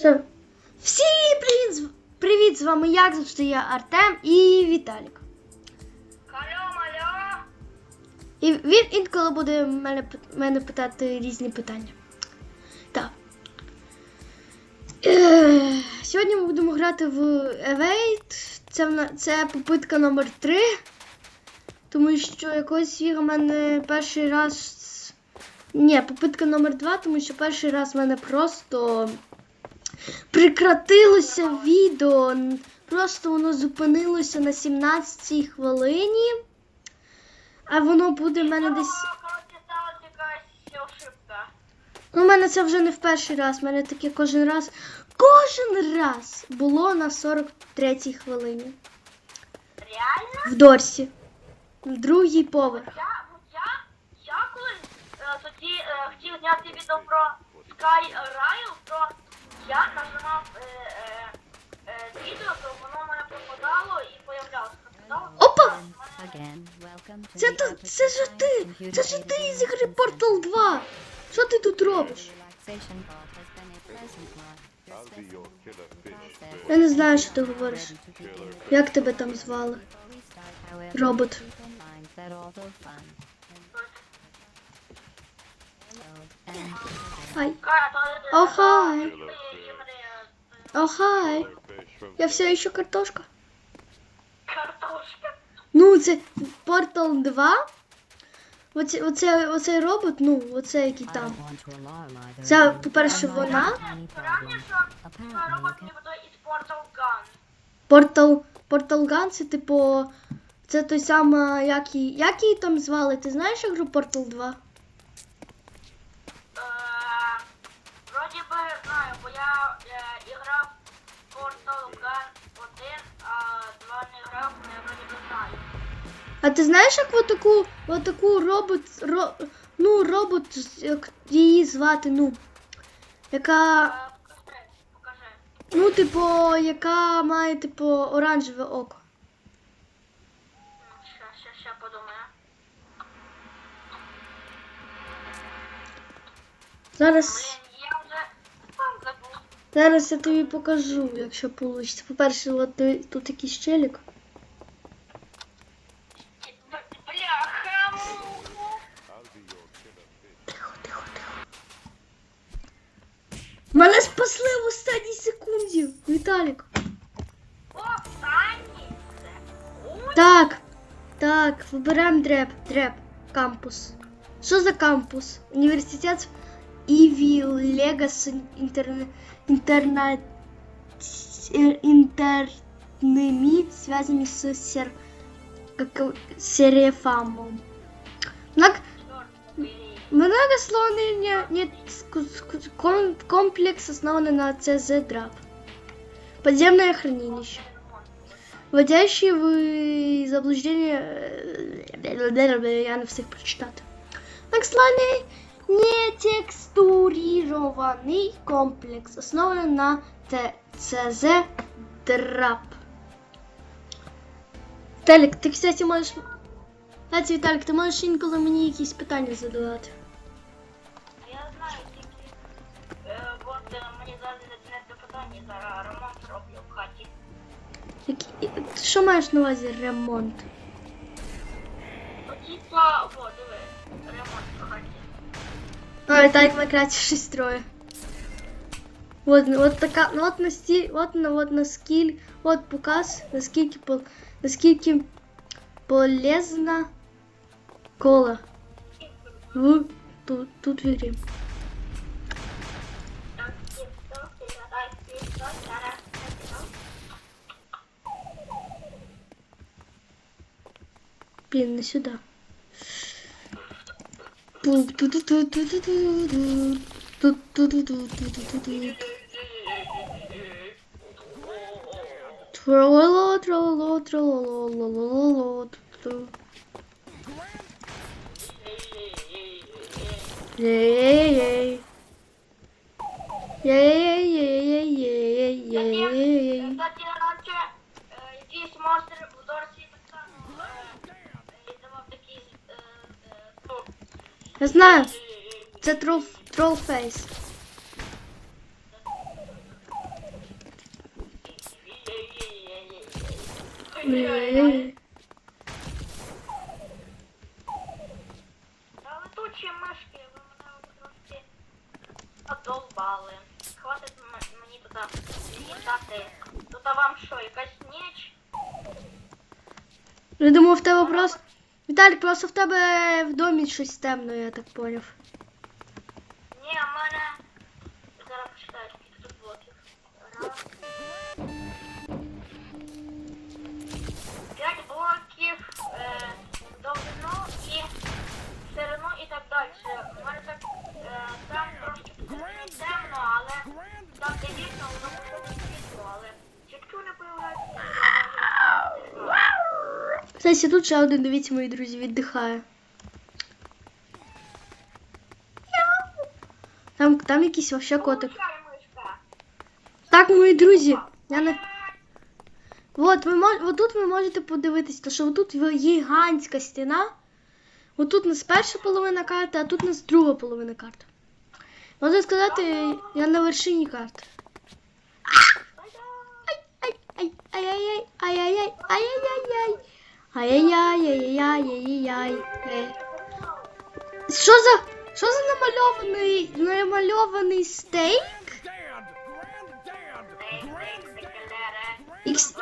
Все. Всім привіт! Привіт! З вами як завжди я Артем і Віталік. Алло. І він інколи буде мене, мене питати різні питання. Так. Е, Сьогодні ми будемо грати в Evade. Це, це попитка номер 3. Тому що якось в мене перший раз. Ні, попитка номер 2, тому що перший раз в мене просто прекратилося відео. Просто воно зупинилося на 17 хвилині. А воно буде в мене десь. Ну, у мене це вже не в перший раз. У мене таке кожен раз. Кожен раз було на 43-й хвилині. Реально? В Дорсі. В другий поверх. Я, я, я колись е, тоді е, хотів зняти відео про Sky Rail, то я нажимав е, е, е, відео, то воно в мене пропадало і появлялося. Опа! Це, то, це ж ти! Це ж ти Aided з ігри Portal 2! Що ти тут робиш? Я не знаю, що ти говориш. Як тебе там звали? Робот. Хай. О, хай. Ти- ти мене, е, О, хай. Я все ще картошка. Картошка. Ну, це Portal 2. Оце, оце, оцей робот, ну, оце який там. Це, по-перше, вона. Portal Portal, Gun це типу. Це той самий, як її, як її там звали? Ти знаєш ігру Portal 2? Не грав, я знаю. А ти знаєш, як отаку, отаку робот, ро, ну, робот, як її звати, ну, яка, Е, покажи, покажи. ну, типу, яка має, типу, оранжеве око. М, Ще, ще, ще подумаю. Зараз, Блін, я вже сам забув. Зараз я тобі покажу, якщо вийде. По-перше, от тут якийсь челік. Бляха. Тихо, тихо, тихо. Мене спасли в останній секунді, Віталік. Так, так, вибираємо дреб, дреб, кампус. Що за кампус? Університет Іві Легас інтерне, інтерна, э, интерными связями с сер, как, серефамом. Мног, чорт, бери. многослойный не, не, ску- ску- ком- комплекс, основанный на ЦЗ драп. Подземное хранилище. Вводящий в заблуждение... э, Я не встиг прочитати. Наксланий нетекстурирований комплекс, оснований на ТЦЗ драп. Віталік, ти, кстати, можеш... Кстати, Віталік, ти можеш інколи мені якісь питання задавати. Я знаю тільки. Е, От е, мені зараз задне питання, зараз ремонт роблю в хаті. Які... Ти що маєш на увазі ремонт? Ну, типа, о, А, Віталік на краті щось троє. Вот, вот така, ну от на стіль, от на вот на скіль, от показ, наскільки пол, наскільки полезна кола в тут, тут 두두두두두두두두두두두두두두두두두두두 트롤로 트롤로 트롤로 두두 예예예 예예예예예예예 Я знаю. Це трол тролфейс. Блін. Та летучі мишки, ви мене а, а вам що, якась? Я думав, в тебе просто... Віталік, просто в тебе в домі щось темно, я так поняв. Кстати, тут ще один, дивіться, мої друзі, віддихає. Там, там якийсь вообще котик. Так, мої друзі, я не. От, ви мож... от тут ви можете подивитись, то що тут гігантська стіна. Отут у нас перша половина карти, а тут у нас друга половина карти. Можна сказати, я на вершині карти. Ай, ай, ай, Ай-яй-яй-яй-яй-яй-яй. Що за... Що за намальований... намальований стейк? Ікс...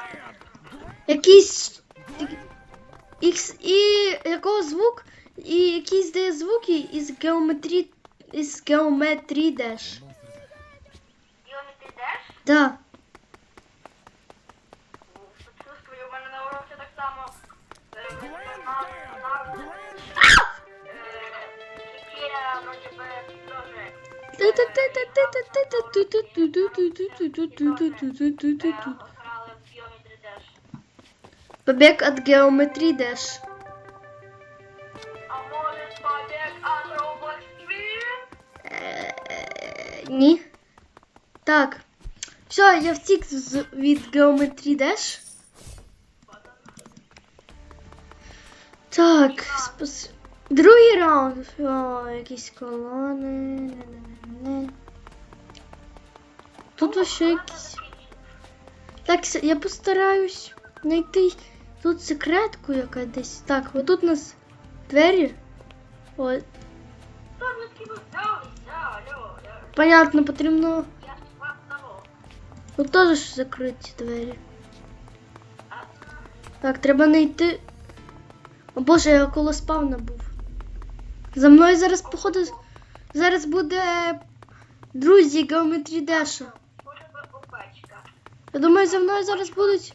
Якийсь... Ікс... І... Якого звук? І якісь де звуки із геометрі... із геометрі деш. Геометрі деш? Так. Побег от геометрии Dash. А. Э, так. Все, я втік вид геометрії Dash. Так, спасибо. Другий раунд. О, якісь колони. Тут вообще якісь. Так, я постараюсь знайти тут секретку яка десь. Так, отут у нас двері. От, понятно, потрібно. Тут теж закриті двері. Так, треба знайти. О боже, я коло спавна був. За мною зараз, походу, зараз буде друзі геометрі Деша. Я думаю, за мною зараз будуть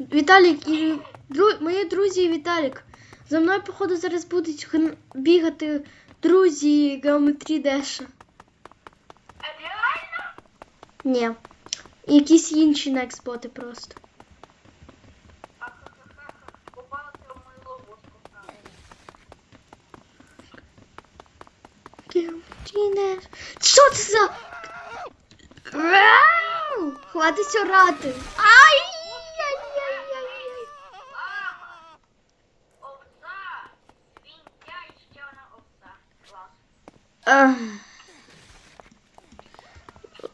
Віталік і дру... мої друзі і Віталік. За мною, походу, зараз будуть бігати друзі геометрі Деша. Ні. І якісь інші некспоти просто. Деша. Що це за. Хватить орати. Ах.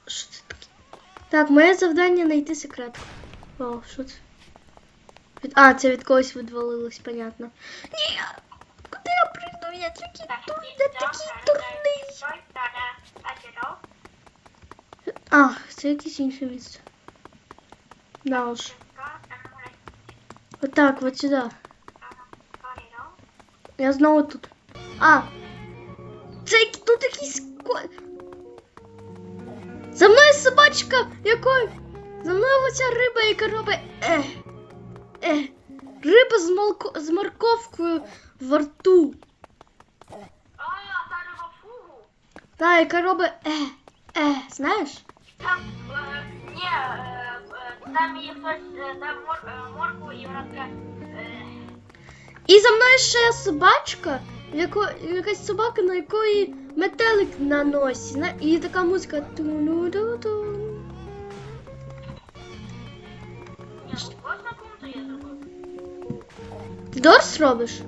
Що це таке? Так, моє завдання знайти секретку. О, що це? А, це від когось відвалилось, понятно. Ні! ja taki trudny, taki trudny. A, це якийсь інший місце. Дальше. Вот так, вот сюда. Я знову тут. А! Це тут якийсь За мною собачка! Якою? За мною оця риба, яка робить. Е. Е. Риба з молко... з морковкою во рту. Та, яка робить. Е. Е. Знаєш? Там, е, ні, е, е, там є хтось, е, там мор, е, морку і вона така, е, І за мною ще собачка, яко... якась собака, на якої метелик на носі. Зна- І така музика. Ту-ду-ду-ду. ні, ось на кому-то я зробив. Дорс робиш?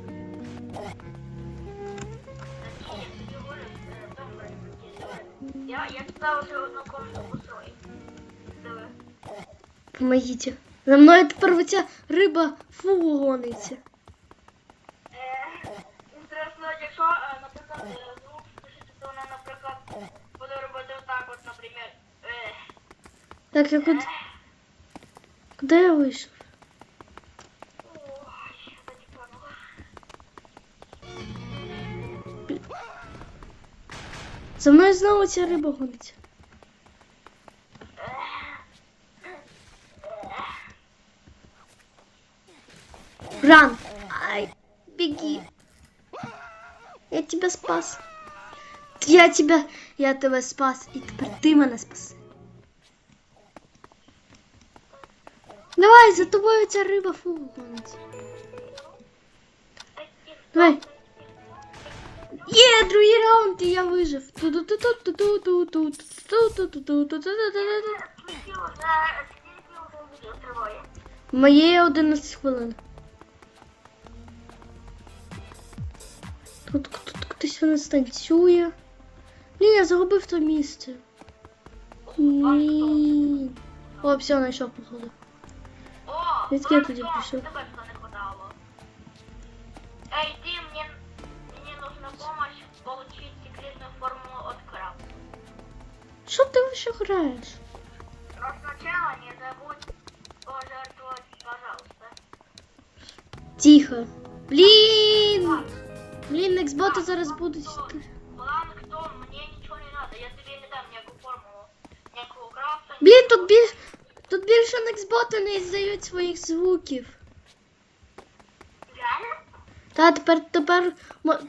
Я, я туда уже одну комнату устрою. Помогите. За мной это оця рыба фу гониться. Інтересно, е, якщо, е, наприклад, е, звук спишете, то вона, наприклад, буде робити отак от, наприклад. Е, Так, я куда. Куда я вийшла? За мною знову ця риба гониться. Ран! Ай, беги! Я тебя спас. Я тебя, я тебя спас, и теперь ты меня спас. Давай, за тобой у тебя рыба фу гонит. Давай. Є, другий раунд, і я вижив. Моє 11 хвилин. Тут хтось у нас танцює. Ні, я загубив то місце. Ні. О, все, знайшов походу. Від ким тоді пішов? Що ти ще граєш? Но сначала не забудь пожертвовать, пожалуйста. Тихо. Блін! Блін, Xbox зараз будуть. План кто? Мне ничего не надо. Я тебе не дам никакую формулу. Никакого крафта. Блін, тут більш. Тут більше Nextbot не іздають своїх звуків. Реально? Та тепер, тепер,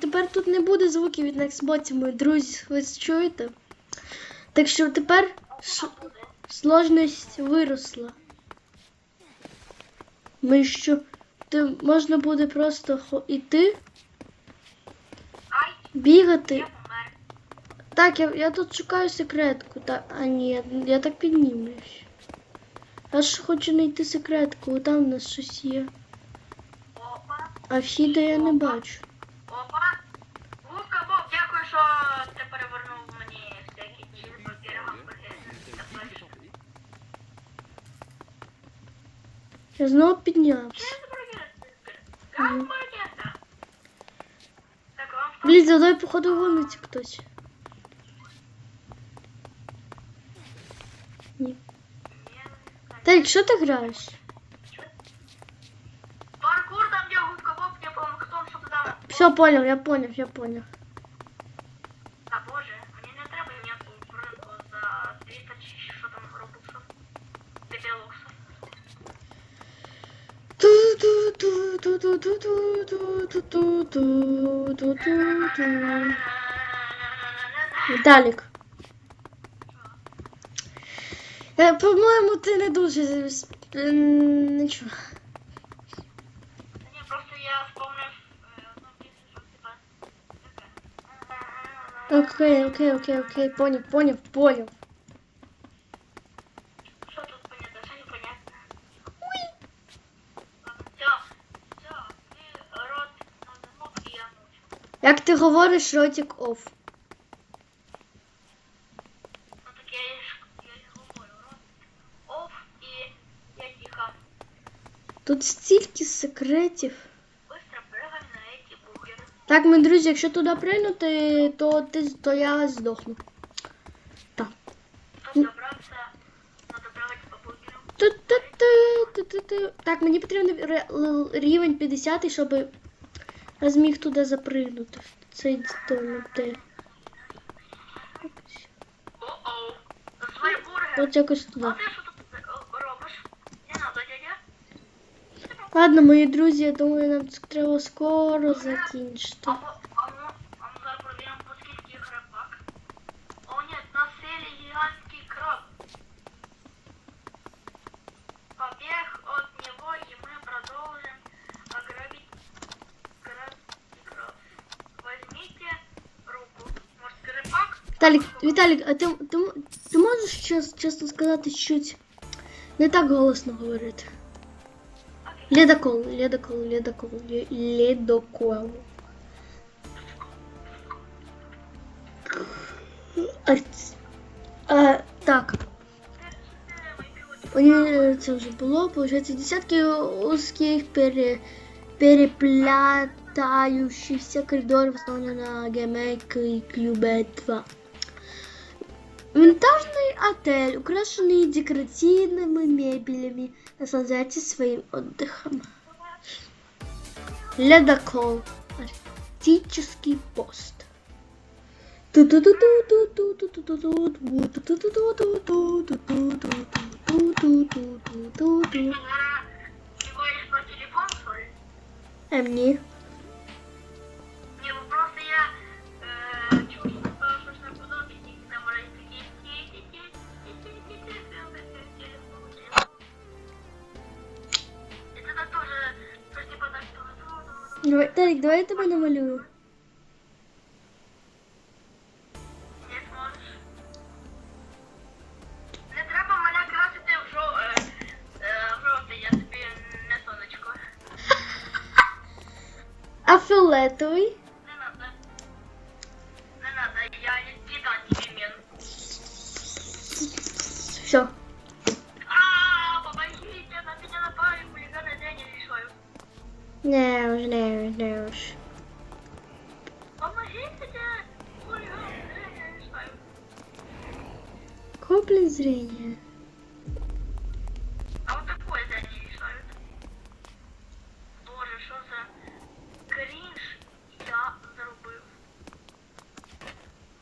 тепер тут не буде звуків від Nextbot, мої друзі, ви чуєте? Так що тепер ш- сложність виросла. Ми що ти можна буде просто хо- іти, бігати. Так, я, я тут шукаю секретку. Та, а ні, я так піднімусь. Я ж хочу знайти секретку, там у нас щось є. А вхіда я не бачу. Я снова поднялся. Угу. Блин, за мной, походу, вон идти кто-то. Так, что ты играешь? Паркур там, где губка Боб, я помню, кто что-то там... Все, понял, я понял, я понял. Віталік. Э, По-моєму, ти не дуже нічого. Окей, окей, окей, окей, понял, понял, понял. Як ти говориш, ротик оф. Ну так я і ж, я і говорю, рот оф і я тихо. Тут стільки секретів. Быстро прыгай на эти бургеры. Так, мої друзі, якщо туди прийнути, то ти то я здохну. Так. Щоб добратися, надо прыгать по бургерам. Ту-ту-ту-ту-ту-ту. Так, мені потрібен ре- л- рівень 50, щоб я зміг туди запригнути. в Цей де. Бургер. От якось туди. Ладно, мої друзі, я думаю, нам це треба скоро закінчити. А, по- а, ну, а ну зараз проверим, по скільки храпак. О, нет, на селе гигантский краб. Побег от него, и мы продолжим ограбить краб и краб. Возьмите руку. Может, крабак? Віталік, а ти, ти, ти можеш чес- чесно сказати щось не так голосно говорити? Ледокол, ледокол, ледокол, ледокол. А, а, так, пілоти. Вони це вже було, получається, десятки узких пере, переплетающихся коридоров, основано на гемек и клюбе 2. Винтажный отель, украшенный декоративными мебелями, наслаждайтесь своим отдыхом. Ледокол. Арктический пост. Ти говориш про телефон свій? Ем, ні. Ні, ну просто я е, Давай, Тарик, давай я тебе намалюю.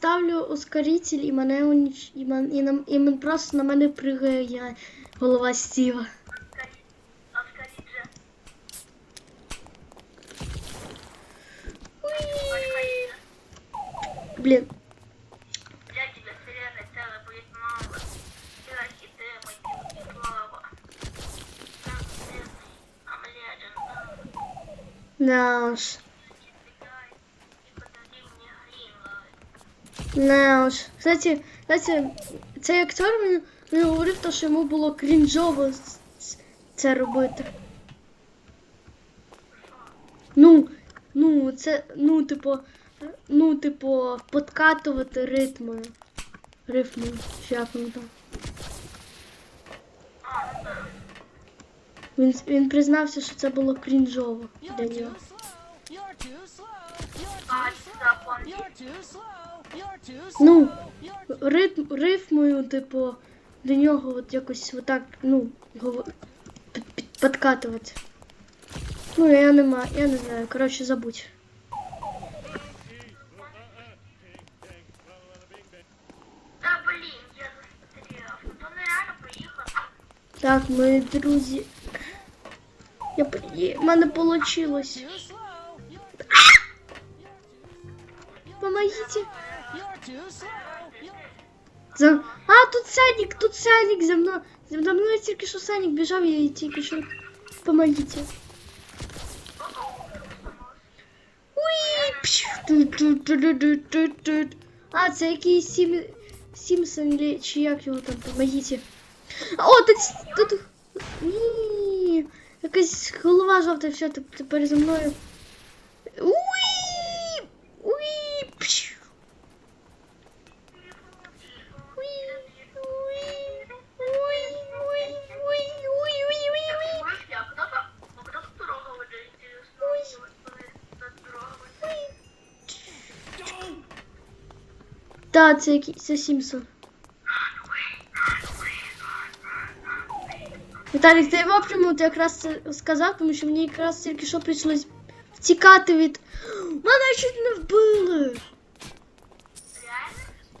ставлю ускоритель і мене уніч... і, мен... і, нам... і мен просто на мене пригає я... голова Стіва. Оскарі... Оскаріджа. Оскаріджа. Блін. Я тебя На уж. Кстати, кстати, цей він, він говорив, то, що йому було крінжово це робити. Ну, ну, це, ну, типу, ну, типу, подкатувати ритмою. Рифмою, чи як воно там. Він, він признався, що це було крінжово для нього. You're too slow. You're too slow. You're too slow. Ну, ритм, рифмою, типу, до нього от якось отак, ну, гово- під-. Ну, я не маю, я не знаю, коротше, забудь. Ну. Так, мої друзі. Я в мене too Помогите. За... А, тут Санік, тут Санік за мною. За мною тільки що Санік біжав, я їй тільки що. Помогите. Уї! пш, ту-ту-ту-ту-ту-ту. А, це якийсь Сім... Сімсон лі- чи як його там, помогите. О, тут... тут... Ні, якась голова жовта, все, теп- тепер за мною. Уї! Та, це який це Сімсон. Віталік, ти в общем, ти якраз це сказав, тому що мені якраз тільки що прийшлось втікати від. Мене чуть не вбили.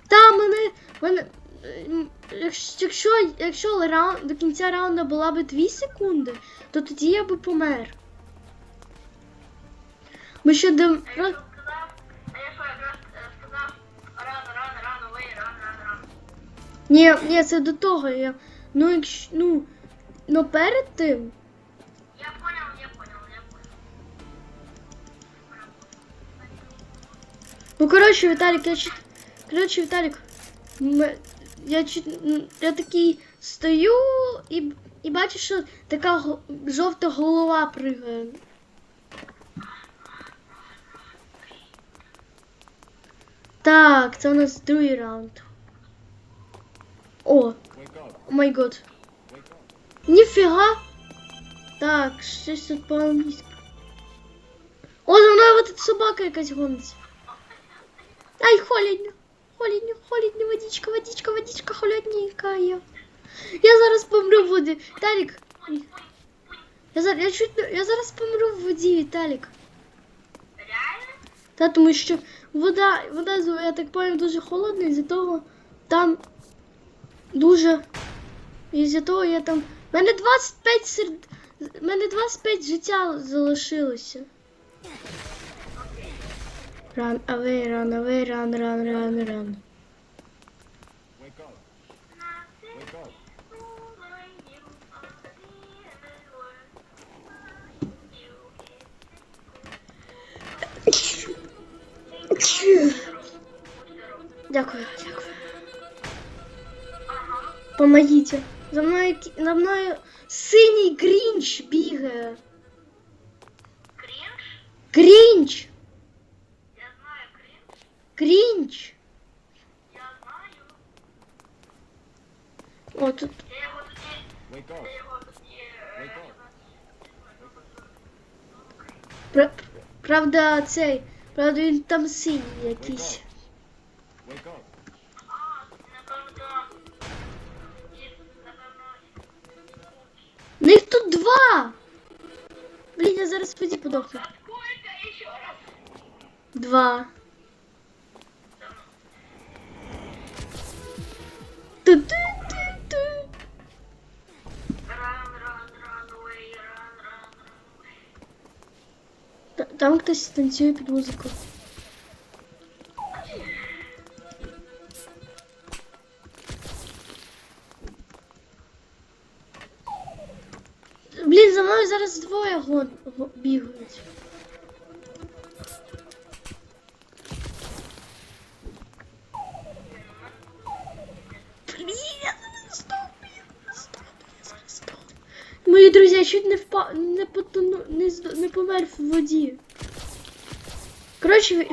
Та мене. мене якщо, якщо, раунд, до кінця раунду була б 2 секунди, то тоді я би помер. Ми ще до. Ні, ні, це до того. Я... Ну якщо. Ну. Ну перед тим. Я поняв, я поняв, я поняв. Ну коротше, Віталік, я чит... Коротше, Віталік. Ми... Я чит... Я такий стою і. І бачу, що така жовта голова пригає. Так, це у нас другий раунд. О, о май год. Ніфіга. Так, щось тут по-англійськи. О, за мною вот эта собака якась гониться. Ай, холодно. Холодно, холодно, водичка, водичка, водичка, холодненькая. Я зараз помру в воді. Віталік. Я зараз, я чуть, не- я зараз помру в воді, Віталік. Реально? Та тому що вода, вода, я так понял, дуже холодна, із-за того там дуже. Із-за того я там. У мене 25 серд... Мене 25 життя залишилося. Run away, run away, run, run, run, run. Дякую, дякую. Помогите. За мною, кі- за мною синій грінч бігає. Грінч! Я знаю крінж. Грінч! Я знаю. О, тут. Я його тоді... Я його Пра- Правда, цей. Правда, він там синій якийсь. А, Них тут два! Блін, я зараз в воді подохну. Сколько ще раз? Два. Ту-ту-ту-ту. Run, run, run away, run, run, run away. Та- Там хтось танцює під музику. Зараз здохну. Мої друзі, я чуть не впав, не потону, не, не помер в воді. Коротше,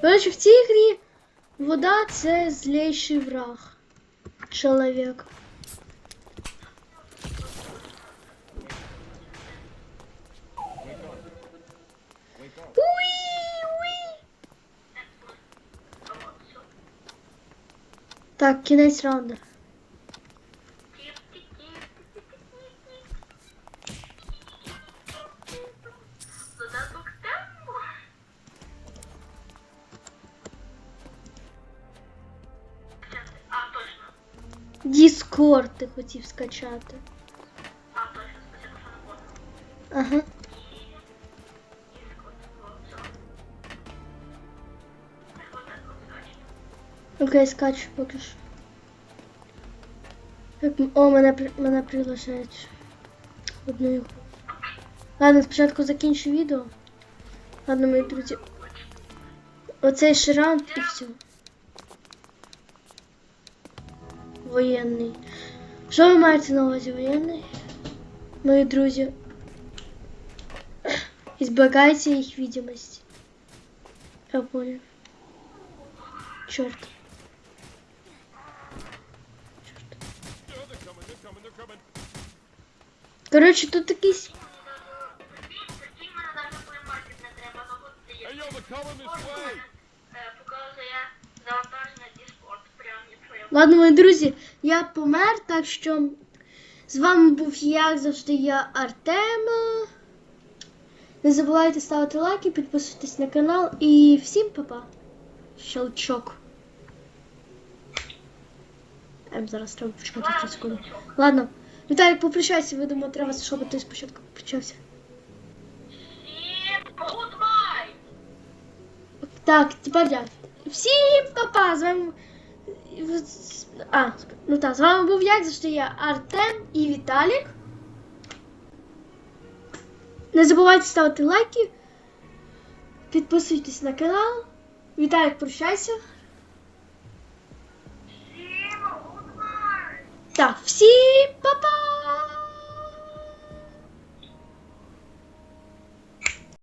коротше, в цій грі вода це злейший враг. Чоловік. Так, кінець раунду. Додаток темpo. А, точно. Діскорд ти хотів скачати. Окей, скачу поки що. О, мене, мене приглашають. Одну. Ладно, спочатку закінчу відео. Ладно, мої друзі. Оцей ще раунд і все. Воєнний. Що ви маєте на увазі воєнний? Мої друзі. Избегайте их видимости. Я понял. Черт. Короче, тут такий. с- Прикинь, мене навіть плеймаркет не треба, ну от ти є. Hey, yo, they're coming this way! Е, Показує завантаження Discord, прям якщо я Ладно, мої друзі, я помер, так що з вами був як завжди я Артем. Не забувайте ставити лайки, підписуйтесь на канал і всім па-па. Щелчок. Ем, зараз треба почекати 3 секунди. Ладно. Віталік, попрощайся, видимо, треба, щоб ти спочатку попрощався. Так, тепер я. Всім па-па! З вами. А, ну так, з вами був як завжди я Артем і Віталік. Не забувайте ставити лайки, підписуйтесь на канал. Віталік, прощайся. Та всім па-па!